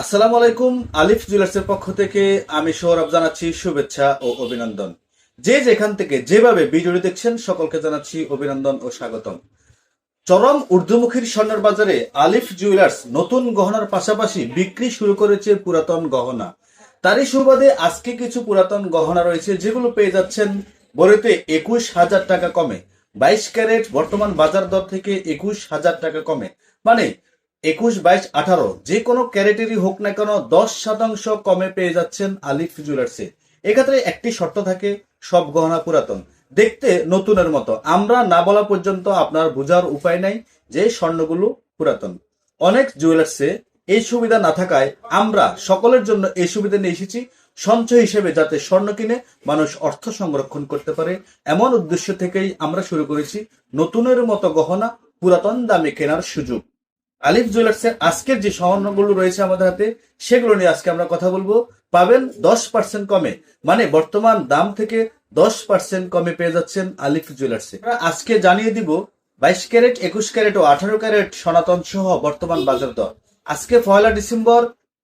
আসসালামু আলাইকুম, আলিফ জুয়েলার্সের পক্ষ থেকে আমি সৌরভ জানাচ্ছি শুভেচ্ছা ও অভিনন্দন। যে যেখান থেকে যেভাবে ভিডিওটি দেখছেন, সকলকে জানাচ্ছি অভিনন্দন ও স্বাগতম। চরম ঊর্ধ্বমুখীর স্বর্ণের বাজারে আলিফ জুয়েলার্স নতুন গহনার পাশাপাশি বিক্রি শুরু করেছে পুরাতন গহনা। তারই সুবাদে আজকে কিছু পুরাতন গহনা রয়েছে যেগুলো পেয়ে যাচ্ছেন বড়িতে একুশ হাজার টাকা কমে। বাইশ ক্যারেট বর্তমান বাজার দর থেকে একুশ হাজার টাকা কমে। মানে একুশ বাইশ আঠারো যে কোনো ক্যারেটেরই হোক না কেন দশ শতাংশ কমে পেয়ে যাচ্ছেন আলিফ জুয়েলার্সে। এক্ষেত্রে একটি শর্ত থাকে, সব গহনা পুরাতন। দেখতে নতুনের মতো। আমরা না বলা পর্যন্ত আপনার বোঝার উপায় নাই যে স্বর্ণগুলো পুরাতন। অনেক জুয়েলার্সে এই সুবিধা না থাকায় আমরা সকলের জন্য এই সুবিধা নিয়ে এসেছি, সঞ্চয় হিসেবে যাতে স্বর্ণ কিনে মানুষ অর্থ সংরক্ষণ করতে পারে। এমন উদ্দেশ্য থেকেই আমরা শুরু করেছি নতুনের মতো গহনা পুরাতন দামে কেনার সুযোগ। আলিফ জুয়েলার্সের আজকের যে স্বর্ণগুলো রয়েছে আমাদের হাতে, সেগুলো নিয়ে আজকে আমরা কথা বলব। পাবেন দশ পার্সেন্ট কমে মানে বর্তমান দাম থেকে দশ পার্সেন্ট কমে পেয়ে যাচ্ছেন আলিফ জুয়েলার্সে। আজকে জানিয়ে দিব বাইশ ক্যারেট, একুশ ক্যারেট ও আঠারো ক্যারেট সনাতন সহ বর্তমান বাজার দর। আজকে পয়লা ডিসেম্বর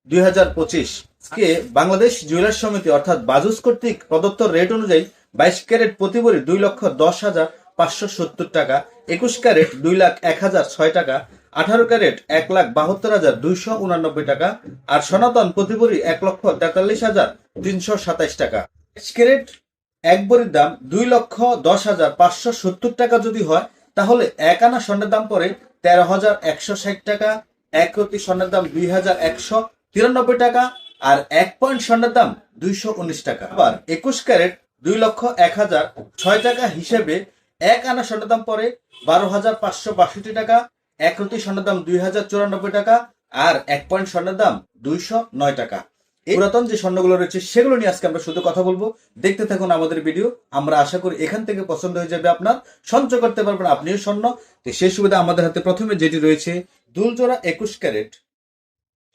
দুই হাজার পঁচিশ, আজকে বাংলাদেশ জুয়েলার্স সমিতি অর্থাৎ বাজুস কর্তৃক প্রদত্ত রেট অনুযায়ী বাইশ ক্যারেট প্রতি ভরি দুই লক্ষ দশ হাজার পাঁচশো সত্তর টাকা, একুশ ক্যারেট দুই লাখ এক হাজার ছয় টাকা আঠারো ক্যারেট, এক লাখ বাহাত্তর হাজার দুইশো উনানব্বই টাকা আর সনাতন প্রতি ভরি এক লক্ষ তেতাল্লিশ হাজার তিনশো সাতাইশ টাকা। ক্যারেট, এক বড়ির দাম দুই লক্ষ দশ হাজার পাঁচশো সত্তর টাকা যদি হয়, তাহলে এক আনা স্বর্ণের দাম পড়ে তেরো হাজার একশো ষাট টাকা, এক প্রতি স্বর্ণের দাম দুই হাজার একশো তিরানব্বই টাকা আর এক পয়েন্ট স্বর্ণের দাম দুইশো উনিশ টাকা। আবার একুশ ক্যারেট, দুই লক্ষ এক হাজার ছয় টাকা হিসেবে এক আনা স্বর্ণের দাম পড়ে বারো হাজার পাঁচশো বাষট্টি টাকা এক প্রতি স্বর্ণের দাম দুই হাজার চুরানব্বই টাকা আর এক পয়েন্ট স্বর্ণের দাম দুইশো নয় টাকা। পুরাতন যে স্বর্ণগুলো রয়েছে, সেগুলো নিয়ে আজকে আমরা শুধু কথা বলব। দেখতে থাকুন আমাদের ভিডিও। আমরা আশা করি এখান থেকে পছন্দ হয়ে যাবে আপনার, সঞ্চয় করতে পারবেন আপনিও স্বর্ণ। তো সেই সুবিধা আমাদের হাতে প্রথমে যেটি রয়েছে, দুলজোড়া একুশ ক্যারেট,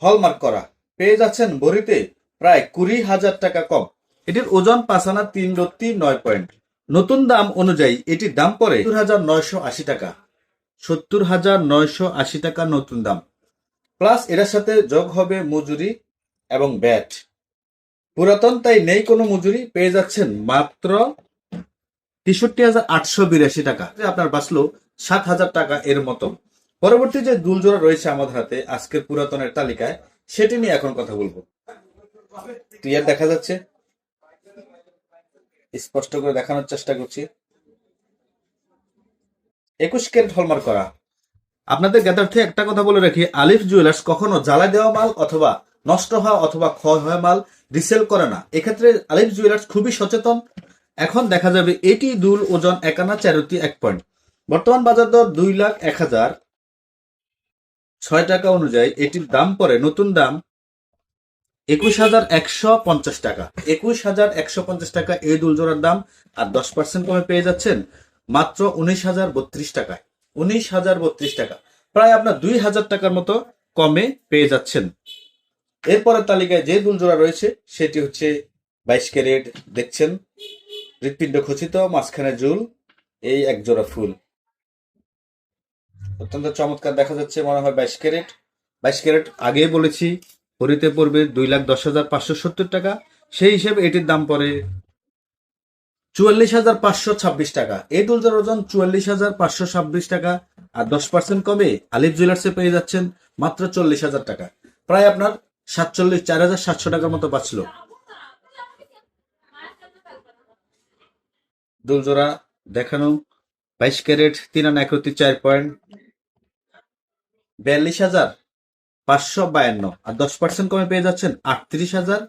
হলমার্ক করা। পেয়ে যাচ্ছেন ভরিতে প্রায় কুড়ি হাজার টাকা কম। এটির ওজন পাঁচানা তিন রত্তি নয় পয়েন্ট। নতুন দাম অনুযায়ী এটির দাম পড়ে দু হাজার নয়শো আশি টাকা। সত্তর হাজার নয়শো আশি টাকা নতুন দাম। প্লাস এটার সাথে যোগ হবে মজুরি এবং ব্যাট। পুরাতন তাই নেই কোনো মজুরি, পেয়ে যাচ্ছেন মাত্র তেষট্টি হাজার আটশো বিরাশি টাকা। আপনার বাঁচলো সাত হাজার টাকা এর মতো। পরবর্তী যে দুলজোড়া রয়েছে আমাদের হাতে আজকের পুরাতনের তালিকায়, সেটি নিয়ে এখন কথা বলব। ক্লিয়ার দেখা যাচ্ছে? স্পষ্ট করে দেখানোর চেষ্টা করছি। একুশ ক্যারেট হলমার্ক করা। আপনাদের জ্ঞাতার্থে একটা কথা বলে রাখি, আলিফ জুয়েলার্স কখনো জ্বালা দেওয়া মাল অথবা নষ্ট হওয়া অথবা ক্ষয় হওয়া মাল রিসেল করে না। এক্ষেত্রে আলিফ জুয়েলার্স খুবই সচেতন। এখন দেখা যাবে এটি দুল ওজন একানা চারতি এক পয়েন্ট। বর্তমান বাজার দর দুই লাখ এক হাজার ছয় টাকা অনুযায়ী এটির দাম পড়ে নতুন দাম একুশ হাজার একশো পঞ্চাশ টাকা। একুশ হাজার একশো পঞ্চাশ টাকা এই দুল জোড়ার দাম আর দশ পার্সেন্ট কমে পেয়ে যাচ্ছেন মাত্র উনিশ হাজার বত্রিশ টাকায়। উনিশ হাজার বত্রিশ টাকা। প্রায় আপনার দুই হাজার টাকার মতো কমে পেয়ে যাচ্ছেন। এরপরের তালিকায় যে দুলজোড়া রয়েছে, সেটি হচ্ছে বাইশ ক্যারেট, দেখছেন? হৃৎপিণ্ড খচিত, মাঝখানে জুল, এই এক জোড়া ফুল। অত্যন্ত চমৎকার দেখা যাচ্ছে, মনে হয় বাইশ ক্যারেট। বাইশ ক্যারেট আগে বলেছি, হরিতে পড়বে দুই লাখ দশ হাজার পাঁচশো সত্তর টাকা। সেই হিসেবে এটির দাম পড়ে চুয়াল্লিশ হাজার পাঁচশো ছাব্বিশ টাকা। এই দুলজার ওজন চুয়াল্লিশ হাজার পাঁচশো ছাব্বিশ টাকা আর দশ পার্সেন্ট কমে আলিফ জুয়েলার্সে পেয়ে যাচ্ছেন মাত্র চল্লিশ হাজার টাকা। প্রায় আপনার সাতচল্লিশ, চার হাজার সাতশো টাকার মতো বাঁচল। দুলজোড়া দেখানো, বাইশ ক্যারেট, তিন আনা একত্রিশ চার পয়েন্ট। বিয়াল্লিশ হাজার পাঁচশো বায়ান্ন আর দশ পার্সেন্ট কমে পেয়ে যাচ্ছেন আটত্রিশ হাজার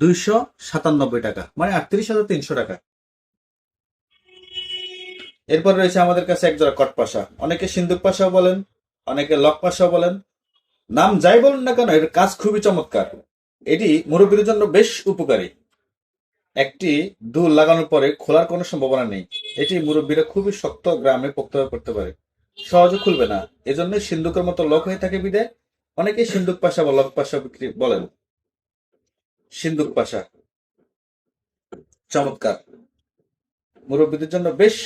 দুইশো সাতানব্বই টাকা মানে আটত্রিশ হাজার তিনশো টাকা। এরপর রয়েছে আমাদের কাছে একজোড়া কট পাশা। অনেকে সিন্দুক পাশাও বলেন, অনেকে লক পাশাও বলেন। নাম যাই বলুন না কেন, এর কাজ খুবই চমৎকার। এটি মুরব্বীর জন্য বেশ উপকারী। একটি দুল লাগানোর পরে খোলার কোনো সম্ভাবনা নেই। এটি মুরব্বীরা খুবই শক্ত গ্রামে পোক্তভাবে করতে পারে। সহজে খুলবে না। এজন্য সিন্দুকের মতো লক হয়ে থাকে বিদে অনেকে সিন্দুক পাশা বা লক পাশা বিক্রি বলেন। সিন্দুক পাশা। চমৎকার। মুরব্বীদের জন্য বেশ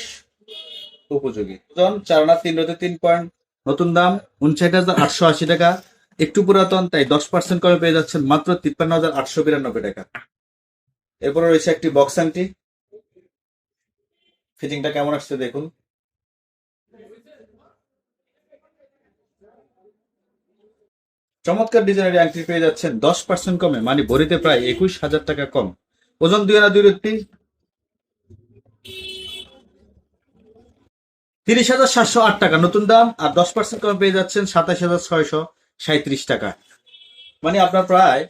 উপযোগী। জন চার আনা তিন রোদে তিন পয়েন্ট। নতুন দাম উনষাট হাজার আটশো আশি টাকা। একটু পুরাতন, তাই দশ পার্সেন্ট কমে পেয়ে যাচ্ছেন মাত্র তিপ্পান্ন হাজার আটশো বিরানব্বই টাকা। এরপরে রয়েছে একটি বক্স আংটি। ফিটিংটা কেমন আসছে দেখুন। চমৎকার ডিজাইনের আংটি পেয়ে যাচ্ছেন দশ পার্সেন্ট কমে মানে ভরিতে প্রায় একুশ হাজার টাকা কম। ওজন দুই আনা দুই রত্তি তিরিশ হাজার সাতশো আট টাকা নতুন দাম, আর দশ পার্সেন্ট কমে পেয়ে যাচ্ছেন সাতাশ হাজার ছয়শো সাঁত্রিশ টাকা। মানে আপনার প্রায়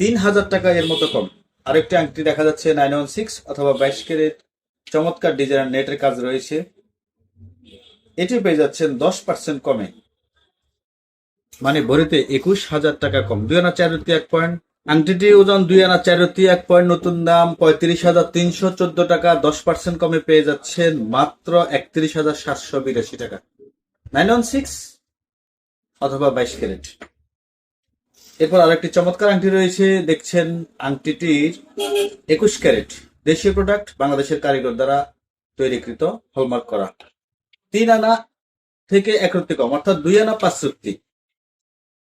তিন হাজার টাকা এর মতো কম। আরেকটি আংটি দেখা যাচ্ছে নাইন ওয়ান সিক্স অথবা বাইশ ক্যারেট। চমৎকার ডিজাইনের নেটের কাজ রয়েছে। এটি পেয়ে যাচ্ছেন দশ পার্সেন্ট কমে। মানে ভরিতে একুশ হাজার টাকা কম। দুই আনা চার এক পয়েন্ট। আংটিটির ওজন দুই আনা চার এক পয়েন্ট। নতুন দাম পঁয়ত্রিশ হাজার তিনশো চোদ্দ টাকা। দশ পার্সেন্ট কমে পেয়ে যাচ্ছেন মাত্র একত্রিশ হাজার সাতশো বিরাশি টাকা। নাইন ওয়ান সিক্স অথবা বাইশ ক্যারেট। এরপর আরেকটি চমৎকার আংটি রয়েছে। দেখছেন আংটিটির একুশ ক্যারেট। দেশীয় প্রোডাক্ট বাংলাদেশের কারিগর দ্বারা তৈরিকৃত হলমার্ক করা। তিন আনা থেকে এক রত্তি কম, অর্থাৎ দুই আনা পাঁচ রত্তি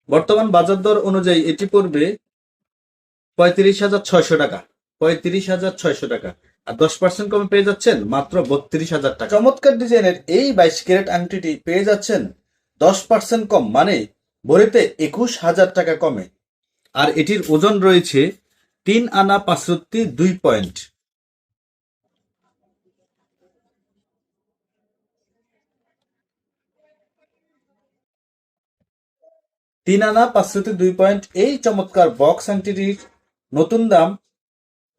বর্তমান বাজার দর অনুযায়ী এটি পড়বে পঁয়ত্রিশ হাজার ছয়শো টাকা, পঁয়ত্রিশ হাজার ছয়শো টাকা। আর দশ পার্সেন্ট কমে পেয়ে যাচ্ছেন মাত্র বত্রিশ হাজার টাকা। চমৎকার ডিজাইনের এই বাইশ ক্যারেট আংটিটি পেয়ে যাচ্ছেন দশ পার্সেন্ট কম মানে ভরিতে একুশ হাজার টাকা কমে। আর এটির ওজন রয়েছে তিন আনা পাঁচরত্তি দুই পয়েন্ট। তিন আনা পাঁচশোতে দুই পয়েন্ট। এই চমৎকার বক্স আংটিটির নতুন দাম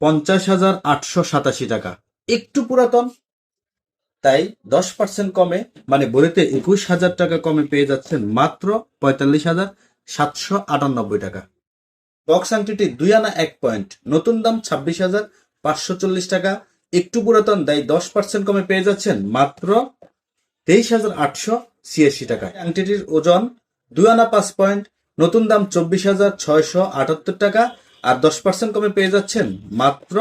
পঞ্চাশ হাজার আটশো সাতাশি টাকা। একটু পুরাতন, তাই দশ পার্সেন্ট কমে মানে বলিতে একুশ হাজার টাকা কমে পেয়ে যাচ্ছেন মাত্র পঁয়তাল্লিশ হাজার সাতশো আটানব্বই টাকা। বক্স আংটিটি দুই আনা এক পয়েন্ট। নতুন দাম ছাব্বিশ হাজার পাঁচশো চল্লিশ টাকা। একটু পুরাতন, তাই দশ পার্সেন্ট কমে পেয়ে যাচ্ছেন মাত্র তেইশ হাজার আটশো ছিয়াশি টাকা আংটিটির ওজন দুই আনা পাঁচ পয়েন্ট, নতুন দাম চব্বিশ হাজার ছয়শো আটাত্তর টাকা, আর দশ পার্সেন্ট কমে পেয়ে যাচ্ছেন মাত্র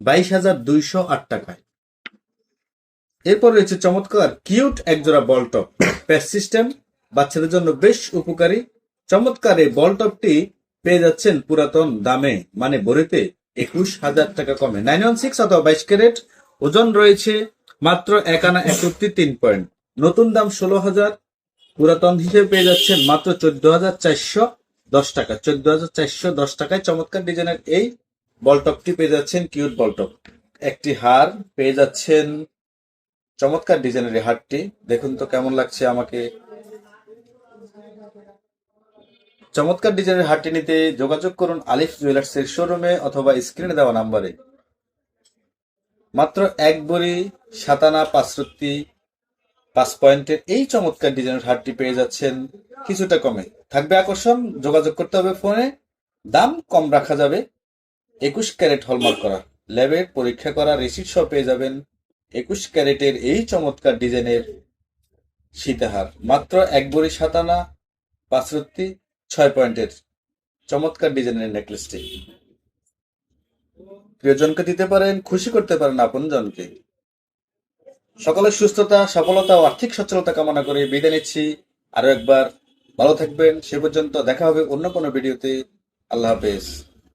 বাইশ হাজার দুইশো আট টাকায়। এরপর রয়েছে চমৎকার, কিউট একজোড়া বল টপ, প্যাচ সিস্টেম, বাচ্চাদের জন্য বেশ উপকারী। চমৎকার এই বল টপটি পেয়ে যাচ্ছেন পুরাতন দামে মানে ভরিতে একুশ হাজার টাকা কমে। নাইন ওয়ান সিক্স অথবা বাইশ ক্যারেট, ওজন রয়েছে মাত্র এক আনা একত্রিশ তিন পয়েন্ট, নতুন দাম ষোলো হাজার পুরাতন হিসেবে পেয়ে যাচ্ছেন মাত্র চোদ্দ হাজার চারশো দশ টাকা। চোদ্দ হাজার চারশো দশ টাকায় চমৎকার ডিজাইনের এই বলটপটি পেয়ে যাচ্ছেন কিউট বলটপ। একটি হার পেয়ে যাচ্ছেন চমৎকার ডিজাইনের এই হারটি। দেখুন তো কেমন লাগছে আমাকে। চমৎকার ডিজাইনের হারটি নিতে যোগাযোগ করুন আলিফ জুয়েলার্স এর শোরুমে অথবা স্ক্রিনে দেওয়া নাম্বারে। মাত্র এক বড়ি সাতানা পাঁচরত্তি পাঁচ পয়েন্টের এই চমৎকার ডিজাইনের হারটি পেয়ে যাচ্ছেন কিছুটা কমে। থাকবে আকর্ষণ, যোগাযোগ করতে হবে ফোনে। দাম কম রাখা যাবে। একুশ ক্যারেট হলমার্ক করা। ল্যাবের পরীক্ষা করা রিসিট সহ পেয়ে যাবেন একুশ ক্যারেটের এই চমৎকার ডিজাইনের সীতাহার। মাত্র এক বড়ি সাতানা, পাঁচরত্তি, ছয় পয়েন্টের চমৎকার ডিজাইনের নেকলেসটি। প্রিয়জনকে দিতে পারেন, খুশি করতে পারেন আপনজনকে। সকলের সুস্থতা, সফলতা ও আর্থিক সচ্ছলতা কামনা করে বিদায় নিচ্ছি। আরও একবার ভালো থাকবেন। সে পর্যন্ত দেখা হবে অন্য কোনো ভিডিওতে। আল্লাহ হাফেজ।